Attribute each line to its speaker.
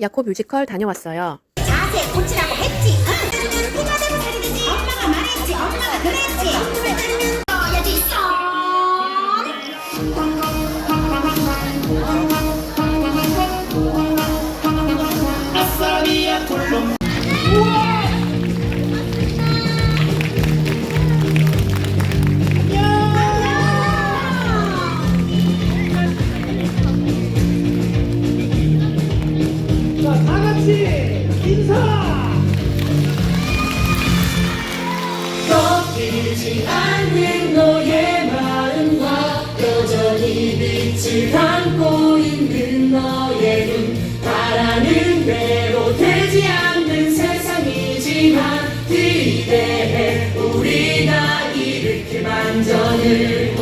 Speaker 1: 야코 뮤지컬 다녀왔어요.
Speaker 2: 자세 고치라고 했지. 응. 누가 되고 살이 되지? 엄마가 말했지. 엄마가 그랬지. 써야지
Speaker 3: 같이!
Speaker 4: 꺾이지 않는 너의 마음과 여전히 빛을 담고 있는 너의 눈 바라는 대로 되지 않는 세상이지만 기대해 우리가 일으킬 반전을